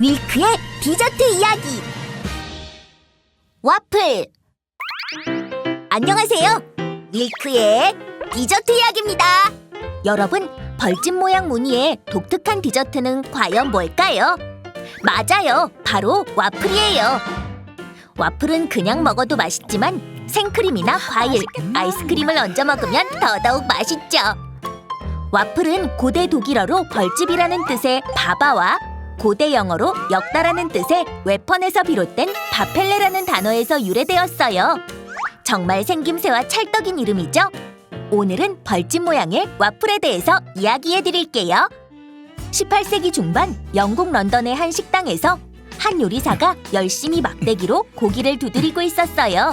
밀크의 디저트 이야기. 와플. 안녕하세요. 밀크의 디저트 이야기입니다. 여러분 벌집 모양 무늬의 독특한 디저트는 과연 뭘까요? 맞아요. 바로 와플이에요. 와플은 그냥 먹어도 맛있지만 생크림이나 과일, 아이스크림을 얹어 먹으면 더더욱 맛있죠. 와플은 고대 독일어로 벌집이라는 뜻의 바바와 고대 영어로 역다라는 뜻의 웨펀에서 비롯된 바펠레라는 단어에서 유래되었어요. 정말 생김새와 찰떡인 이름이죠? 오늘은 벌집 모양의 와플에 대해서 이야기해 드릴게요. 18세기 중반 영국 런던의 한 식당에서 한 요리사가 열심히 막대기로 고기를 두드리고 있었어요.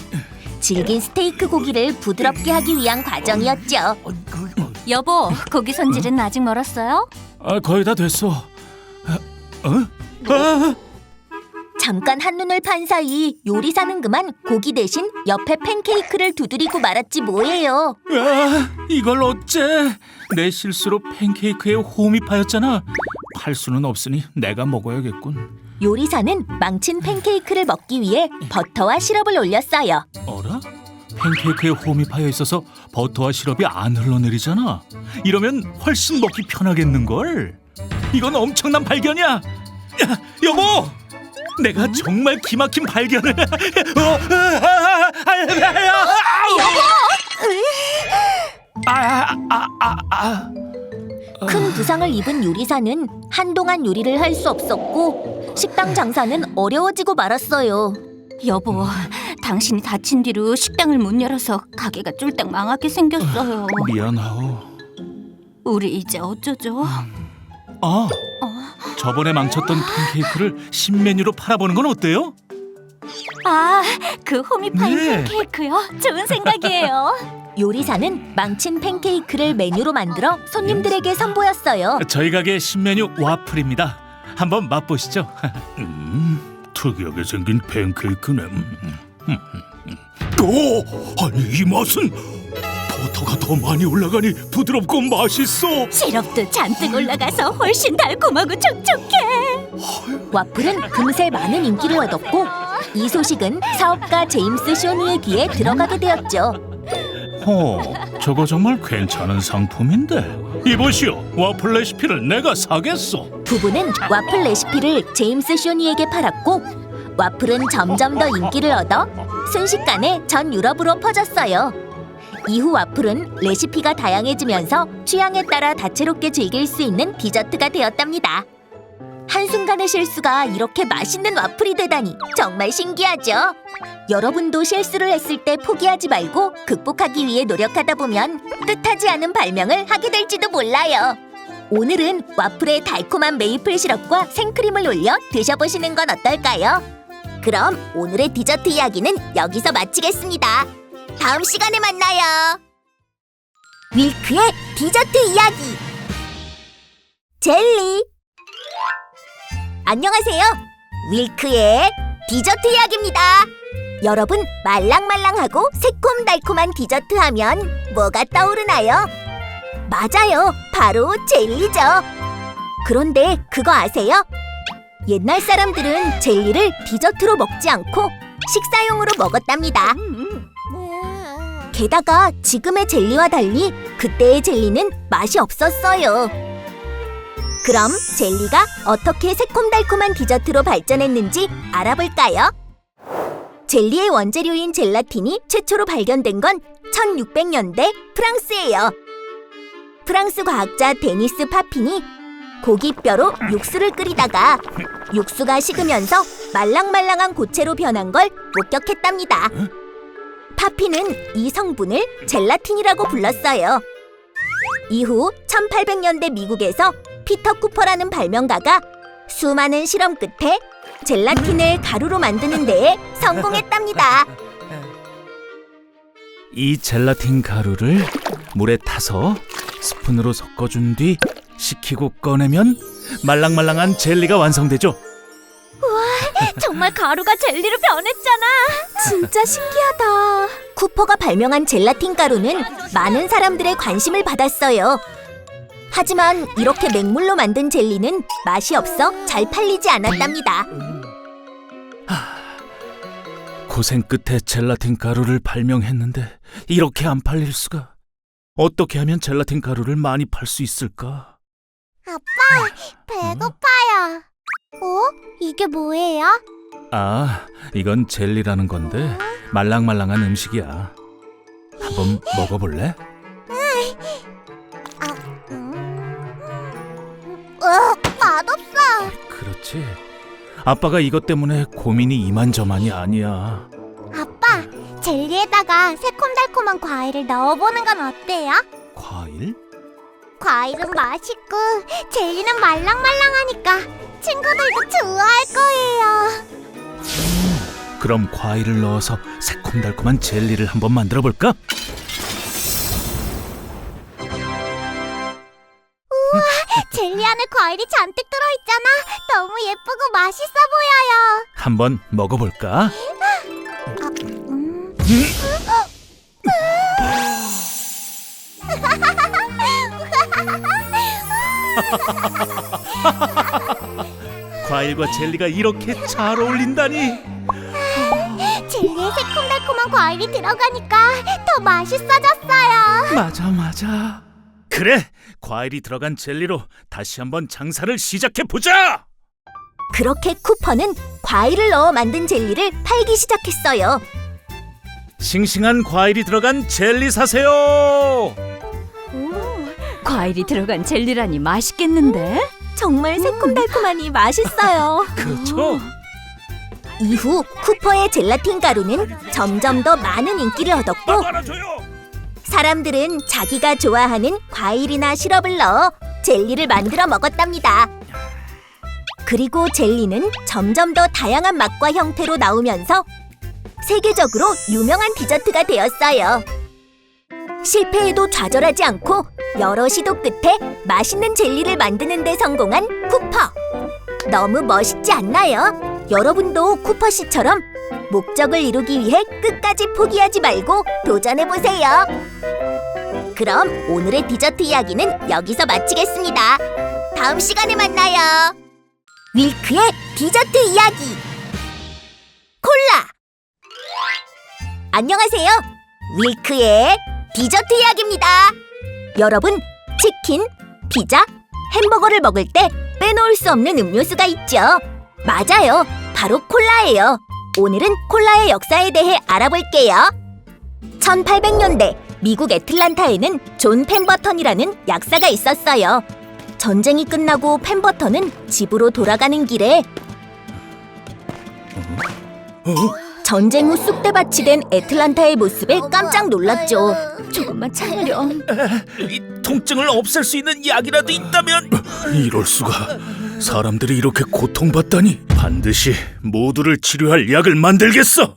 질긴 스테이크 고기를 부드럽게 하기 위한 과정이었죠. 여보, 고기 손질은 아직 멀었어요? 아, 거의 다 됐어. 아, 어? 아, 잠깐 한눈을 판 사이 요리사는 그만 고기 대신 옆에 팬케이크를 두드리고 말았지 뭐예요. 아, 이걸 어째? 내 실수로 팬케이크에 홈이 파였잖아. 팔 수는 없으니 내가 먹어야겠군. 요리사는 망친 팬케이크를 먹기 위해 버터와 시럽을 올렸어요. 어라? 팬케이크에 홈이 파여 있어서 버터와 시럽이 안 흘러내리잖아. 이러면 훨씬 먹기 편하겠는걸? 이건 엄청난 발견이야. 야, 여보! 내가 정말 기막힌 발견을. 어, 아, 아, 아, 아, 아, 아, 아. 큰 부상을 입은 요리사는 한동안 요리를 할 수 없었고 식당 장사는 어려워지고 말았어요. 여보, 당신이 다친 뒤로 식당을 못 열어서 가게가 쫄딱 망하게 생겼어요. 미안하오. 우리 이제 어쩌죠? 아, 저번에 망쳤던 팬케이크를 신메뉴로 팔아보는 건 어때요? 아, 그 호미파이 네. 팬케이크요? 좋은 생각이에요. 요리사는 망친 팬케이크를 메뉴로 만들어 손님들에게 선보였어요. 저희 가게 신메뉴 와플입니다. 한번 맛보시죠. 음, 특이하게 생긴 팬케이크네. 오, 아니 이 맛은 버터가 더 많이 올라가니 부드럽고 맛있어. 시럽도 잔뜩 올라가서 훨씬 달콤하고 촉촉해. 와플은 금세 많은 인기를 얻었고 이 소식은 사업가 제임스 쇼니의 귀에 들어가게 되었죠. 어, 저거 정말 괜찮은 상품인데. 이보시오, 와플 레시피를 내가 사겠소. 부부는 와플 레시피를 제임스 쇼니에게 팔았고 와플은 점점 더 인기를 얻어 순식간에 전 유럽으로 퍼졌어요. 이후 와플은 레시피가 다양해지면서 취향에 따라 다채롭게 즐길 수 있는 디저트가 되었답니다. 한순간의 실수가 이렇게 맛있는 와플이 되다니 정말 신기하죠? 여러분도 실수를 했을 때 포기하지 말고 극복하기 위해 노력하다 보면 뜻하지 않은 발명을 하게 될지도 몰라요. 오늘은 와플에 달콤한 메이플 시럽과 생크림을 올려 드셔보시는 건 어떨까요? 그럼 오늘의 디저트 이야기는 여기서 마치겠습니다. 다음 시간에 만나요. 밀크의 디저트 이야기. 젤리. 안녕하세요. 밀크의 디저트 이야기입니다. 여러분 말랑말랑하고 새콤달콤한 디저트 하면 뭐가 떠오르나요? 맞아요. 바로 젤리죠. 그런데 그거 아세요? 옛날 사람들은 젤리를 디저트로 먹지 않고 식사용으로 먹었답니다. 게다가 지금의 젤리와 달리 그때의 젤리는 맛이 없었어요. 그럼 젤리가 어떻게 새콤달콤한 디저트로 발전했는지 알아볼까요? 젤리의 원재료인 젤라틴이 최초로 발견된 건 1600년대 프랑스예요. 프랑스 과학자 데니스 파핀이 고기뼈로 육수를 끓이다가 육수가 식으면서 말랑말랑한 고체로 변한 걸 목격했답니다. 파핀은 이 성분을 젤라틴이라고 불렀어요. 이후 1800년대 미국에서 피터 쿠퍼라는 발명가가 수많은 실험 끝에 젤라틴을 가루로 만드는 데에 성공했답니다. 이 젤라틴 가루를 물에 타서 스푼으로 섞어준 뒤 식히고 꺼내면 말랑말랑한 젤리가 완성되죠. 정말 가루가 젤리로 변했잖아. 진짜 신기하다. 쿠퍼가 발명한 젤라틴 가루는 많은 사람들의 관심을 받았어요. 하지만 이렇게 맹물로 만든 젤리는 맛이 없어 잘 팔리지 않았답니다. 고생 끝에 젤라틴 가루를 발명했는데 이렇게 안 팔릴 수가. 어떻게 하면 젤라틴 가루를 많이 팔 수 있을까? 배고파요. 어? 이게 뭐예요? 아, 이건 젤리라는 건데 말랑말랑한 음식이야. 한번 먹어볼래? 어, 맛없어. 그렇지. 아빠가 이것 때문에 고민이 이만저만이 아니야. 아빠, 젤리에다가 새콤달콤한 과일을 넣어보는 건 어때요? 과일? 과일은 맛있고 젤리는 말랑말랑하니까 친구들도 좋아할 거예요. 그럼 과일을 넣어서 새콤달콤한 젤리를 한번 만들어 볼까? 젤리 안에 과일이 잔뜩 들어있잖아. 너무 예쁘고 맛있어 보여요. 한번 먹어볼까? 음. 과일과 젤리가 이렇게 잘 어울린다니. 젤리에 새콤달콤한 과일이 들어가니까 더 맛있어졌어요. 맞아, 맞아. 그래, 과일이 들어간 젤리로 다시 한번 장사를 시작해 보자. 그렇게 쿠퍼는 과일을 넣어 만든 젤리를 팔기 시작했어요. 싱싱한 과일이 들어간 젤리 사세요. 과일이 들어간 젤리라니 맛있겠는데? 정말 새콤달콤하니 맛있어요. 그렇죠? 이후 쿠퍼의 젤라틴 가루는 점점 더 많은 인기를 얻었고. 사람들은 자기가 좋아하는 과일이나 시럽을 넣어 젤리를 만들어 먹었답니다. 그리고 젤리는 점점 더 다양한 맛과 형태로 나오면서 세계적으로 유명한 디저트가 되었어요. 실패에도 좌절하지 않고 여러 시도 끝에 맛있는 젤리를 만드는 데 성공한 쿠퍼. 너무 멋있지 않나요? 여러분도 쿠퍼 씨처럼 목적을 이루기 위해 끝까지 포기하지 말고 도전해 보세요. 그럼 오늘의 디저트 이야기는 여기서 마치겠습니다. 다음 시간에 만나요. 윌크의 디저트 이야기. 콜라. 안녕하세요. 윌크의 디저트 이야기입니다. 여러분, 치킨, 피자, 햄버거를 먹을 때 빼놓을 수 없는 음료수가 있죠. 맞아요. 바로 콜라예요. 오늘은 콜라의 역사에 대해 알아볼게요. 1800년대 미국 애틀란타에는 존 펜버턴이라는 약사가 있었어요. 전쟁이 끝나고 펜버턴은 집으로 돌아가는 길에 전쟁 후 쑥대밭이 된 애틀란타의 모습에 깜짝 놀랐죠. 조금만 참으렴. 이 통증을 없앨 수 있는 약이라도 있다면 이럴 수가 사람들이 이렇게 고통받다니 반드시 모두를 치료할 약을 만들겠어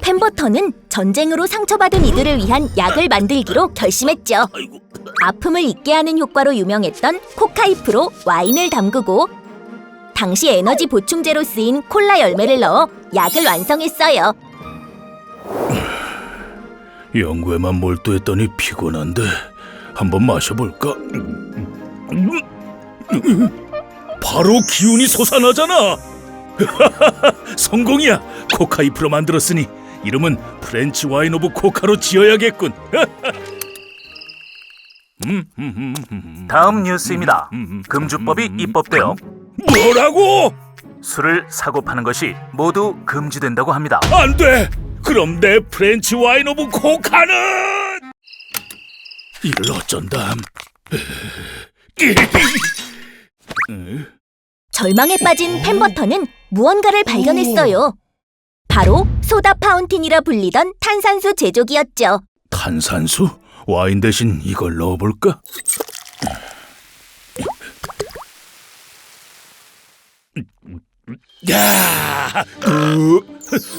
펜버턴은 전쟁으로 상처받은 이들을 위한 약을 만들기로 결심했죠. 아이고 아픔을 잊게 하는 효과로 유명했던 코카이프로 와인을 담그고 당시 에너지 보충제로 쓰인 콜라 열매를 넣어 약을 완성했어요. 연구에만 몰두했더니 피곤한데 한번 마셔볼까? 바로 기운이 솟아나잖아 성공이야 코카이프로 만들었으니 이름은 프렌치 와인 오브 코카로 지어야겠군 다음 뉴스입니다. 금주법이 입법되어 뭐라고? 술을 사고 파는 것이 모두 금지된다고 합니다. 안 돼! 그럼 내 프렌치 와인 오브 코카는 이를 어쩐담? 절망에 빠진 펜버턴은 무언가를 발견했어요. 바로 소다 파운틴이라 불리던 탄산수 제조기였죠. 탄산수? 와인 대신 이걸 넣어볼까? 야, 으,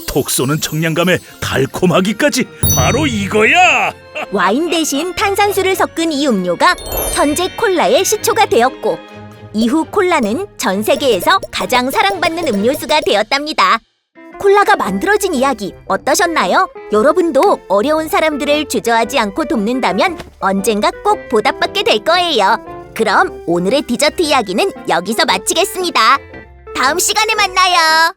톡 쏘는 청량감에 달콤하기까지 바로 이거야. 와인 대신 탄산수를 섞은 이 음료가 현재 콜라의 시초가 되었고 이후 콜라는 전 세계에서 가장 사랑받는 음료수가 되었답니다. 콜라가 만들어진 이야기 어떠셨나요? 여러분도 어려운 사람들을 주저하지 않고 돕는다면 언젠가 꼭 보답받게 될 거예요. 그럼 오늘의 디저트 이야기는 여기서 마치겠습니다. 다음 시간에 만나요.